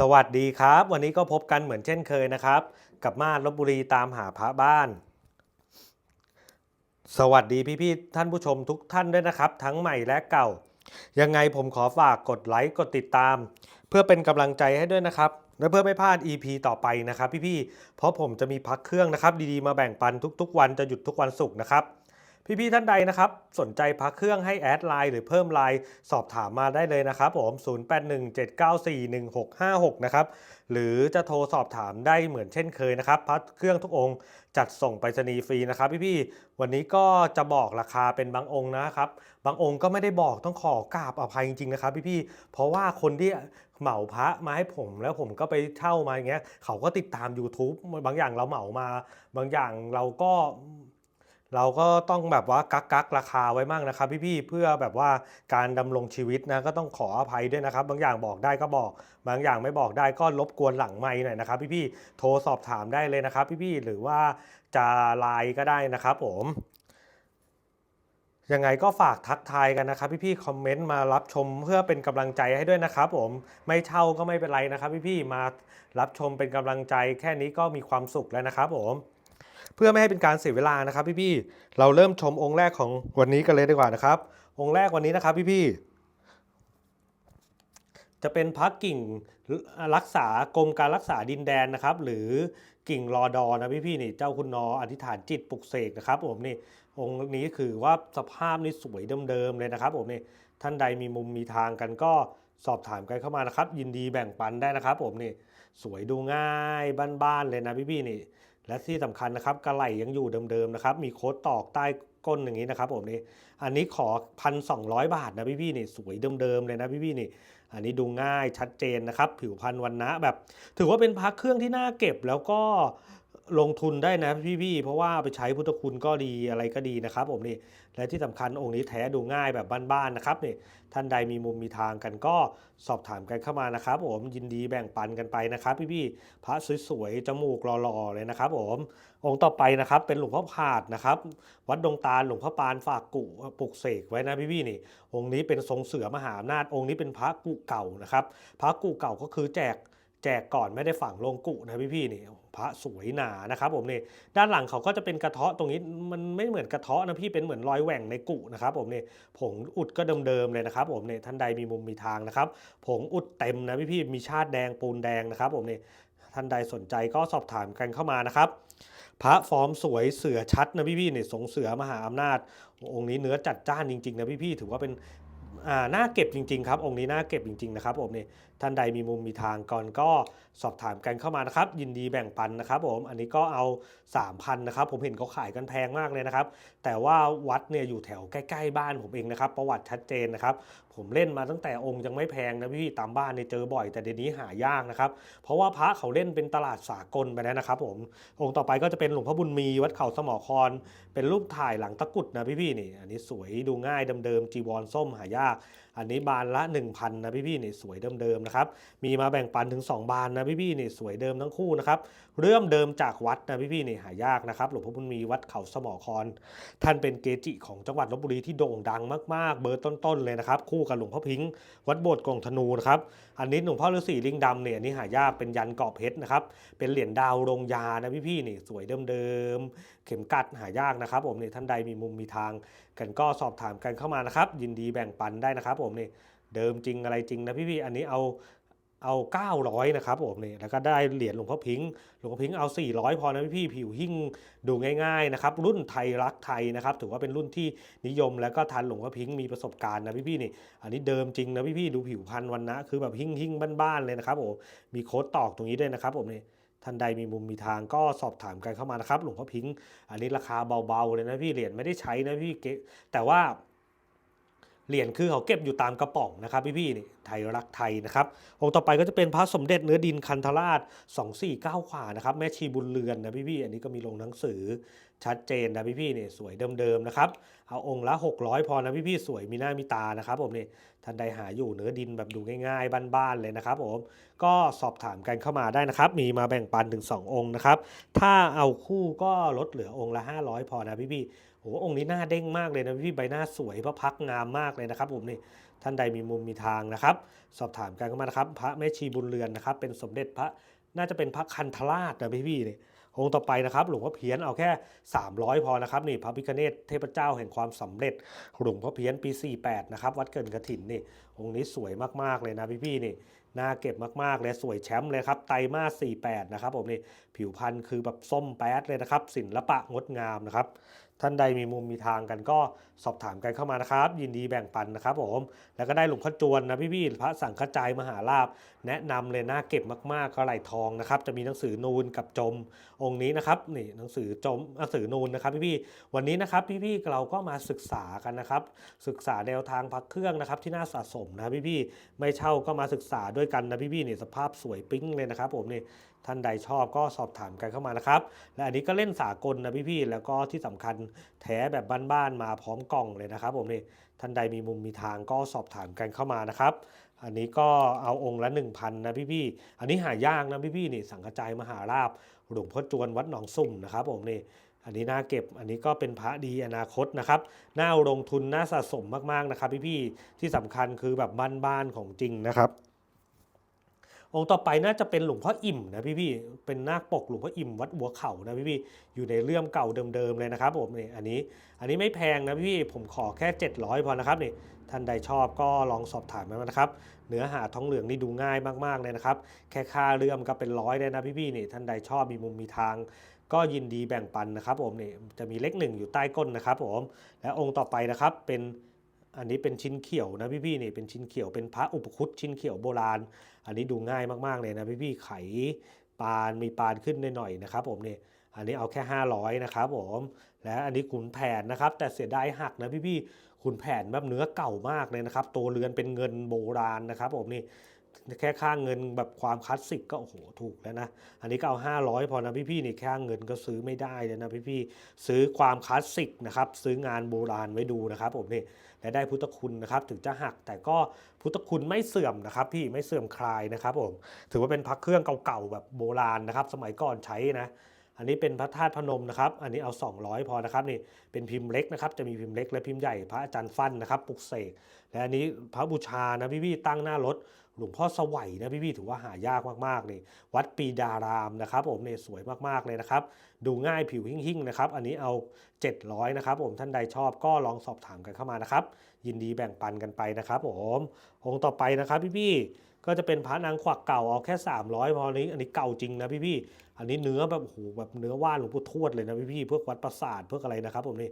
สวัสดีครับ วันนี้ก็พบกันเหมือนเช่นเคยนะครับ กับมาศลบบุรีตามหาพระบ้าน สวัสดีพี่ๆท่านผู้ชมทุกท่านด้วยนะครับ ทั้งใหม่และเก่า ยังไงผมขอฝากกดไลค์กดติดตาม เพื่อเป็นกำลังใจให้ด้วยนะครับ และเพื่อไม่พลาด EP ต่อไปนะครับ พี่ๆเพราะผมจะมีพักเครื่องนะครับ ดีๆมาแบ่งปันทุกๆ วันจะหยุดทุกวันศุกร์นะครับ พี่ๆท่านใดนะครับ สนใจพักเครื่องให้แอดไลน์หรือเพิ่มไลน์สอบถามมาได้เลยนะครับผม 0817941656 นะครับ หรือจะโทรสอบถามได้เหมือนเช่นเคยนะครับ พักเครื่องทุกองค์จัดส่งไปรษณีย์ฟรีนะครับพี่ๆวันนี้ก็จะบอกราคาเป็นบางองค์นะครับ บางองค์ก็ไม่ได้บอกต้องขอกราบอภัยจริงๆนะครับพี่ๆเพราะว่าคนที่เหมาพระมาให้ผมแล้วผมก็ไปเช่ามาอย่างเงี้ยเขาก็ติดตาม YouTube บางอย่างเราเหมามา บางอย่างเราก็ เราก็ต้องแบบว่ากักกักราคาไว้มั่งนะครับ พี่ๆเพื่อแบบว่าการดำรงชีวิตนะก็ต้องขออภัยด้วยนะครับ บางอย่างบอกได้ก็บอก บางอย่างไม่บอกได้ก็รบกวนหลังไม้หน่อยนะครับ พี่ๆโทรสอบถามได้เลยนะครับ พี่ๆหรือว่าจะไลน์ก็ได้นะครับผมยังไงก็ฝากทักทายกันนะครับ พี่ๆคอมเมนต์มารับชมเพื่อเป็นกำลังใจให้ด้วยนะครับผมไม่เช่าก็ไม่เป็นไรนะครับ พี่ๆมารับชมเป็นกำลังใจแค่นี้ก็มีความสุขแล้วนะครับผม เพื่อไม่ให้เป็นการเสียเวลานะครับพี่ๆเราเริ่มชมองค์แรกของวันนี้กันเลยดีกว่านะครับ องค์แรกวันนี้นะครับพี่ๆจะเป็นพระกิ่งรักษากรมการรักษาดินแดนนะครับ หรือกิ่งรอดอนะพี่ๆนี่เจ้าคุณนออธิษฐานจิตปลุกเสกนะครับผมนี่องค์นี้คือว่าสภาพนี่สวยเดิมๆเลยนะครับผมนี่ท่านใดมีมุมมีทางกันก็สอบถามกันเข้ามานะครับ ยินดีแบ่งปันได้นะครับผมนี่สวยดูง่ายบ้านๆเลยนะพี่ๆนี่ และที่สำคัญนะครับกระไหลยังอยู่เดิมๆนะครับ มีโค้ดตอกใต้ก้นอย่างนี้นะครับผมนี่อันนี้ขอพันสองบาทนะพี่ๆนี่สวยเดิมๆเลยนะพี่ๆนี่ อันนี้ดูง่ายชัดเจนนะครับ ผิวพรรณวันนะแบบ ถือว่าเป็นพักเครื่องที่น่าเก็บแล้วก็ ลงทุนได้นะพี่ๆ เพราะว่าไปใช้พุทธคุณก็ดีอะไรก็ดีนะครับผมนี่ และที่สำคัญองค์นี้แท้ดูง่ายแบบบ้านๆนะครับนี่ท่านใดมีมุมมีทางกันก็สอบถามกันเข้ามานะครับผมยินดีแบ่งปันกันไปนะครับ พี่ๆพระสวยๆจมูกหล่อๆเลยนะครับผมองค์ต่อไปนะครับเป็นหลวงพ่อผาดนะครับ วัดดงตาหลวงพ่อปานฝากกุปลุกเสกไว้นะพี่ๆนี่ องค์นี้เป็นทรงเสือมหาอำนาจองค์นี้เป็นพระกุเก่านะครับ พระกุเก่าก็คือแจก จกก่อนไม่ได้ฝังลงกุนะพี่ๆนี่พระสวยหนานะครับผมนี่ด้านหลังเขาก็จะเป็นกระเทาะตรงนี้มันไม่เหมือนกระเทาะนะพี่เป็นเหมือนรอยแหว่งในกุนะครับผมนี่ผงอุดก็เดิมๆเลยนะครับผมนี่ท่านใดมีมุมมีทางนะครับผงอุดเต็มนะพี่ๆมีชาติแดงปูนแดงนะครับผมนี่ท่านใดสนใจก็สอบถามกันเข้ามานะครับพระฟอร์มสวยเสือชัดนะพี่ๆเนี่ยสงเสือมหาอำนาจ องค์นี้เนื้อจัดจ้านจริงๆนะพี่ๆถือว่าเป็นอ่าน่าเก็บจริงๆครับองค์นี้น่าเก็บจริงๆนะครับผมนี่ ท่านใดมีมุมมีทางก่อนก็สอบถามกันเข้ามานะครับ ยินดีแบ่งปันนะครับผมอันนี้ก็เอา 3,000นะครับผมเห็นเขาขายกันแพงมากเลยนะครับ แต่ว่าวัดเนี่ยอยู่แถวใกล้ ๆ บ้านผมเองนะครับ ประวัติชัดเจนนะครับ ผมเล่นมาตั้งแต่องค์ยังไม่แพงนะพี่ๆตามบ้านเนี่ยเจอบ่อยแต่เดี๋ยวนี้หายากนะครับ เพราะว่าพระเขาเล่นเป็นตลาดสากลไปแล้วนะครับ ผมองค์ต่อไปก็จะเป็นหลวงพ่อบุญมีวัดเขาสมอคอนเป็นรูปถ่ายหลังตะกุดนะพี่ๆนี่ อันนี้สวยดูง่ายเดิมๆจีวรส้มหายาก อันนี้บานละ 1,000นะพี่ๆนี่สวยเดิมๆนะครับ มีมาแบ่งปันถึง 2 บานนะพี่ๆนี่สวยเดิมทั้งคู่นะครับ เริ่มเดิมจากวัดนะพี่ๆนี่หายากนะครับ หลวงพ่อบุญมีวัดเขาสมอคอนท่านเป็นเกจิของจังหวัดลบบุรีที่โด่งดังมากๆ เบอร์ต้นๆเลยนะครับ คู่กับหลวงพ่อพิงค์วัดโบสถ์กงธนูนะครับ อันนี้หลวงพ่อฤาษีลิงดำเนี่ยนี่หายากเป็นยันเกาะเพชรนะครับ เป็นเหรียญดาวโรงยานะพี่ๆนี่สวยเดิมๆเข็มกัดหายากนะครับ ผมเนี่ยท่านใดมีมุมมีทาง กันก็สอบถามกันเข้ามานะครับ ยินดีแบ่งปันได้นะครับ ผมนี่ เดิมจริงอะไรจริงนะพี่ๆอันนี้เอาเอา 900 นะครับผมนี่แล้วก็ได้เหรียญหลวงพ่อพิงค์หลวงพ่อพิงค์เอา 400 พอนะพี่ๆผิวหิ่งดูง่ายๆนะครับรุ่นไทยรักไทยนะครับถือว่าเป็นรุ่นที่นิยมแล้วก็ทันหลวงพ่อพิงค์มีประสบการณ์นะพี่ๆนี่อันนี้เดิมจริงนะพี่ๆดูผิวพันธุ์วันนะคือแบบหิ่งหิ่งบ้านๆเลยนะครับผมมีโค้ดตอกตรงนี้ด้วยนะครับผมนี่ท่านใดมีมุมมีทางก็สอบถามกันเข้ามานะครับหลวงพ่อพิงค์อันนี้ราคาเบาๆเลยนะพี่เหรียญไม่ได้ใช้นะพี่เกแต่ว่า เหรียญคือเขาเก็บอยู่ตามกระป๋องนะครับพี่ๆนี่ไทยรักไทยนะครับองค์ต่อไปก็จะเป็นพระสมเด็จเนื้อดินคันธราช 249 ขวานะครับแม่ชีบุญเรือนนะพี่ๆอันนี้ก็มีลงหนังสือชัดเจนนะพี่ๆนี่สวยเดิมๆนะครับเอาองค์ละ 600 พอนะพี่ๆสวยมีหน้ามีตานะครับผมนี่ท่านใดหาอยู่เนื้อดินแบบดูง่ายๆบ้านๆเลยนะครับผมก็สอบถามกันเข้ามาได้นะครับ มีมาแบ่งปันถึง 2 องค์นะครับถ้าเอาคู่ก็ลดเหลือองค์ละ 500 พอนะพี่ๆ โอ้โหองค์นี้หน้าเด้งมากเลยนะพี่ใบหน้าสวยพระพักงามมากเลยนะครับผมนี่ท่านใดมีมุมมีทางนะครับ สอบถามกันเข้ามานะครับ พระแม่ชีบุญเรือนนะครับ เป็นสมเด็จพระน่าจะเป็นพระคันธราชนะพี่พี่นี่องค์ต่อไปนะครับ หลวงพ่อเพี้ยนเอาแค่ 300 พอนะครับนี่พระพิฆเนศเทพเจ้าแห่งความสำเร็จหลวงพ่อเพี้ยนปี 48 นะครับ วัดเกินกระถินนี่องค์นี้สวยมากๆเลยนะพี่พี่นี่น่าเก็บมากๆเลยสวยแชมป์เลยครับไตรมาส48 นะครับผมนี่ผิวพรรณคือแบบส้มแป๊ดเลยนะครับศิลปะงดงามนะครับ ท่านใดมีมุมมีทางกันก็สอบถามกันเข้ามานะครับ ยินดีแบ่งปันนะครับผมแล้วก็ได้หลวงพ่อจวนนะพี่ๆพระสังฆจายมหาลาภแนะนำเลยน่าเก็บมากๆก็ไหลทองนะครับ จะมีหนังสือนูนกับจมองค์นี้นะครับนี่หนังสือจมหนังสือนูนนะครับพี่ๆวันนี้นะครับพี่ๆเราก็มาศึกษากันนะครับ ศึกษาแนวทางพักเครื่องนะครับ ที่น่าสะสมนะพี่ๆไม่เช่าก็มาศึกษาด้วยกันนะพี่ๆนี่สภาพสวยปิ๊งเลยนะครับผมนี่ ท่านใดชอบก็สอบถามกันเข้ามานะครับ และอันนี้ก็เล่นสากลนะพี่ๆแล้วก็ที่สำคัญแท้แบบบ้านๆมาพร้อมกล่องเลยนะครับ ผมนี่ท่านใดมีมุมมีทางก็สอบถามกันเข้ามานะครับ อันนี้ก็เอาองค์ละ 1,000นะพี่ๆอันนี้หายากนะพี่ๆนี่สังกจายมหาราบหลวงพ่อจวนวัดหนองสุ่มนะครับ ผมนี่อันนี้น่าเก็บ อันนี้ก็เป็นพระดีอนาคตนะครับ น่าเอาลงทุน น่าสะสมมากๆนะครับพี่ๆ ที่สำคัญคือแบบบ้านๆของจริงนะครับ องค์ต่อไปน่าจะเป็นหลวงพ่ออิ่มนะพี่ๆเป็นนาคปกหลวงพ่ออิ่มวัดบัวเข่านะพี่ๆอยู่ในเลื่อมเก่าเดิมๆเลยนะครับผมนี่อันนี้อันนี้ไม่แพงนะพี่ๆผมขอแค่ 700 พอนะครับนี่ท่านใดชอบก็ลองสอบถามมานะครับ เนื้อหาท้องเหลืองนี่ดูง่ายมากๆเลยนะครับ แค่ค่าเลื่อมก็เป็นร้อยเลยนะพี่ๆนี่ท่านใดชอบมีมุมมีทาง ก็ยินดีแบ่งปันนะครับผมนี่จะมีเลขหนึ่งอยู่ใต้ก้นนะครับผมและองค์ต่อไปนะครับเป็น อันนี้เป็นชิ้นเขียวนะพี่ๆนี่เป็นชิ้นเขียวเป็นพระอุปคุตชิ้นเขียวโบราณ อันนี้ดูง่ายมากๆเลยนะพี่ๆไขปานมีปานขึ้นหน่อยๆนะครับผมนี่อันนี้เอาแค่ 500นะครับผมและอันนี้ขุนแผนนะครับ แต่เสียดายหักนะพี่ๆขุนแผนแบบเนื้อเก่ามากเลยนะครับ ตัวเรือนเป็นเงินโบราณนะครับผมนี่ แค่ค่าเงินแบบความคลาสสิกก็โอ้โหถูกแล้วนะ อันนี้ก็เอา 500 พอนะพี่ๆนี่ค่าเงินก็ซื้อไม่ได้เลยนะพี่ๆซื้อความคลาสสิกนะครับซื้องานโบราณไว้ดูนะครับผมนี่และได้พุทธคุณนะครับถึงจะหักแต่ก็พุทธคุณไม่เสื่อมนะครับพี่ไม่เสื่อมคลายนะครับผมถือว่าเป็นพระเครื่องเก่าๆแบบโบราณนะครับ สมัยก่อนใช้นะอันนี้เป็นพระธาตุพนมนะครับ อันนี้เอา 200 พอนะครับนี่เป็นพิมพ์เล็กนะครับ จะมีพิมพ์เล็กและพิมพ์ใหญ่พระอาจารย์ฟั่นนะครับปลุกเสก และอันนี้พระบูชานะพี่ๆตั้งหน้ารถ หลวงพ่อสวัยนะพี่ๆถือว่าหายากมากๆนี่วัดปีดารามนะครับ ผมเนี่ยสวยมากๆเลยนะครับ ดูง่ายผิวหิ่งๆนะครับ อันนี้เอา 700นะครับ ผมท่านใดชอบก็ลองสอบถามกันเข้ามานะครับ ยินดีแบ่งปันกันไปนะครับ ผมองค์ต่อไปนะครับ พี่ๆก็จะเป็นพระนางขวักเก่าเอาแค่ 300พอนี้อันนี้เก่าจริงนะพี่ๆอันนี้เนื้อแบบโอ้โหแบบเนื้อว่านหลวงปู่ทวดเลยนะพี่ๆเพื่อวัดประสาทเพื่ออะไรนะครับ ผมนี่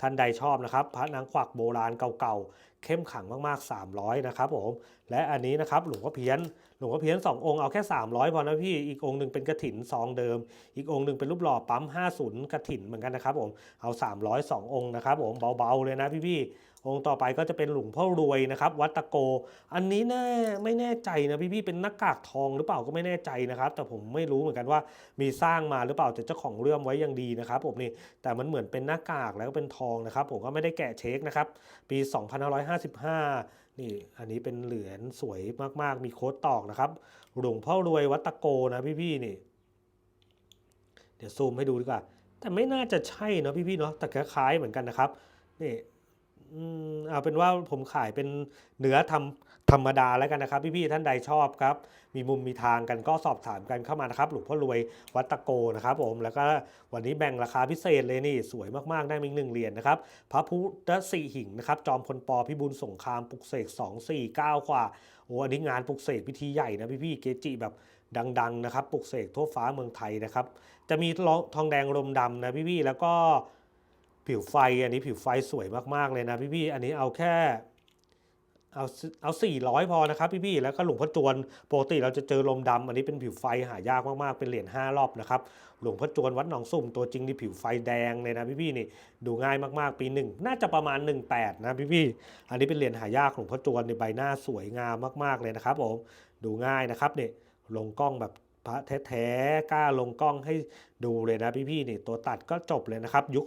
ท่านใดชอบนะครับพระนางขวักโบราณเก่าๆเข้มขังมากๆ 300 นะครับผมและอันนี้นะครับหลวงพ่อเพี้ยน หลวงพ่อเพี้ยน2องค์เอาแค่ 300พอนะพี่อีกองค์หนึ่งเป็นกระถินซองเดิม อีกองค์หนึ่งเป็นรูปหล่อปั๊ม50กระถินเหมือนกันนะครับผมเอา 300 2 องค์นะครับผมเบาๆเลยนะพี่ๆองค์ต่อไปก็จะเป็นหลวงพ่อรวยนะครับวัดตะโก อันนี้แน่ไม่แน่ใจนะพี่ๆเป็นหน้ากากทองหรือเปล่าก็ไม่แน่ใจนะครับ แต่ผมไม่รู้เหมือนกันว่ามีสร้างมาหรือเปล่าแต่เจ้าของเรื่องไว้อย่างดีนะครับผมนี่แต่มันเหมือนเป็นหน้ากากแล้วก็เป็นทองนะครับ ผมก็ไม่ได้แกะเช็คนะครับปี 2555 นี่อันนี้เป็นเหรียญสวยมาก ๆ มีโค้ดตอกนะครับ หลวงพ่อรวยวัตะโกนะพี่ๆนี่ เดี๋ยวซูมให้ดูดีกว่า แต่ไม่น่าจะใช่เนาะพี่ๆเนาะแต่คล้ายๆเหมือนกันนะครับ นี่เอาเป็นว่าผมขายเป็นเนื้อทำ ธรรมดาแล้วกันนะครับ พี่ๆท่านใดชอบครับ มีมุมมีทางกันก็สอบถามกันเข้ามานะครับ หลวงพ่อรวยวัดตะโกนะครับผมแล้วก็วันนี้แบ่งราคาพิเศษเลยนี่สวยมากๆได้มีหนึ่งเหรียญนะครับพระพุทธสีหิงนะครับจอมพลปพิบูลสงครามปลุกเสก249กว่าโอ้อันนี้งานปลุกเสกพิธีใหญ่นะพี่ๆเกจิแบบดังๆนะครับปลุกเสกทั่วฟ้าเมืองไทยนะครับ จะมีทองแดงลมดำนะพี่ๆแล้วก็ผิวไฟอันนี้ผิวไฟสวยมากๆเลยนะพี่ๆอันนี้เอาแค่ เอาเอาสี่ร้อยพอนะครับพี่ๆแล้วก็หลวงพ่อจวนปกติเราจะเจอลมดำอันนี้เป็นผิวไฟหายากมากๆเป็นเหรียญห้ารอบนะครับหลวงพ่อจวนวัดหนองสุ่มตัวจริงนี่ผิวไฟแดงเลยนะพี่ๆนี่ดูง่ายมากๆปีหนึ่งน่าจะประมาณ 18 นะพี่ๆอันนี้เป็นเหรียญหายากหลวงพ่อจวนในใบหน้าสวยงามมากๆเลยนะครับผมดูง่ายนะครับเนี่ยลงกล้องแบบ พระแท้ๆกล้าลงกล้องให้ดูเลยนะพี่ๆนี่ตัวตัดก็จบเลยนะครับ ยุค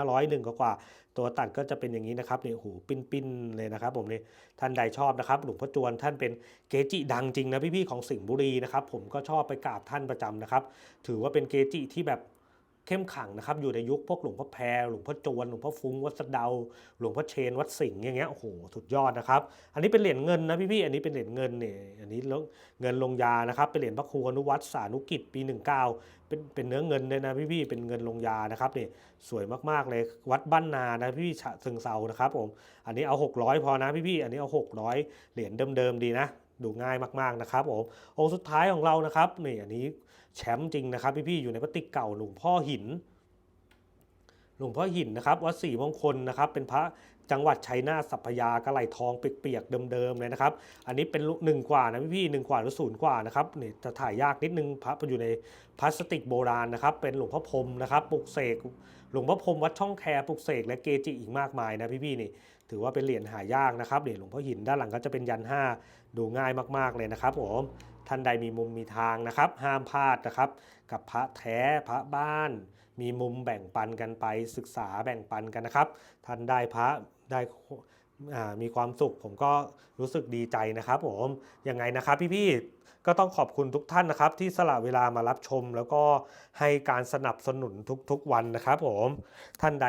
2501 กว่าตัวตัดก็จะเป็นอย่างนี้นะครับนี่ยหูปิ้นๆเลยนะครับ ผมนี่ท่านใดชอบนะครับหลวงพ่อจวนท่านเป็นเกจิดังจริงนะพี่ๆของสิงห์บุรีนะครับ ผมก็ชอบไปกราบท่านประจำนะครับ ถือว่าเป็นเกจิที่แบบ เข้มขังนะครับอยู่ในยุคพวกหลวงพ่อแพรหลวงพ่อจวนหลวงพ่อฟุ้งวัดสะเดา หลวงพ่อเชนวัดสิงห์อย่างเงี้ยโอ้โหสุดยอดนะครับ อันนี้เป็นเหรียญเงินนะพี่ๆอันนี้เป็นเหรียญเงินเนี่ยอันนี้เงินลงยานะครับเป็นเหรียญพระครูอนุวัตสานุกิจปี 19 เป็นเป็นเนื้อเงินเลยนะพี่ๆเป็นเงินลงยานะครับเนี่ยสวยมากๆเลยวัดบ้านนานะพี่ๆฉะเชิงเซานะครับผมอันนี้เอา 600 พอนะพี่ๆอันนี้เอา 600 เหรียญเดิมๆดีนะดูง่ายมากๆนะครับผมองค์สุดท้ายของเรานะครับนี่อันนี้ แชมป์จริงนะครับพี่ๆอยู่ในพระติกเก่าหลวงพ่อหิน หลวงพ่อหินนะครับวัดศรีมงคลนะครับเป็นพระจังหวัดชัยนาทสัพพยากระไหลทองเปียกๆเดิมๆเลยนะครับ อันนี้เป็นหนึ่งกว่านะพี่ๆหนึ่งกว่าหรือศูนย์กว่านะครับนี่จะถ่ายยากนิดนึงพระอยู่ในพลาสติกโบราณนะครับ เป็นหลวงพ่อพรมนะครับปลุกเสกหลวงพ่อพรมวัดช่องแคปลุกเสกและเกจิอีกมากมายนะพี่ๆนี่ถือว่าเป็นเหรียญหายากนะครับเหรียญหลวงพ่อหินด้านหลังก็จะเป็นยันห้าดูง่ายมากๆเลยนะครับผมท่านใดมีมุมมีทางนะครับ ห้ามพลาดนะครับ กับพระแท้พระบ้าน มีมุมแบ่งปันกันไปศึกษาแบ่งปันกันนะครับ ท่านได้พระได้มีความสุขผมก็รู้สึกดีใจนะครับผมยังไงนะครับพี่ๆก็ต้องขอบคุณทุกท่านนะครับ ที่สละเวลามารับชม แล้วก็ให้การสนับสนุนทุกๆวันนะครับผมท่านใด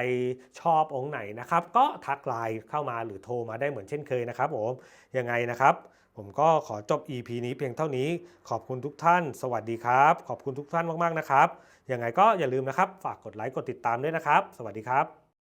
ชอบองค์ไหนนะครับ ก็ทักไลน์เข้ามาหรือโทรมาได้เหมือนเช่นเคยนะครับผมยังไงนะครับ ผมก็ขอจบ EP นี้เพียงเท่านี้ ขอบคุณทุกท่าน สวัสดีครับ ขอบคุณทุกท่านมากๆนะครับ ยังไงก็อย่าลืมนะครับ ฝากกดไลค์กดติดตามด้วยนะครับ สวัสดีครับ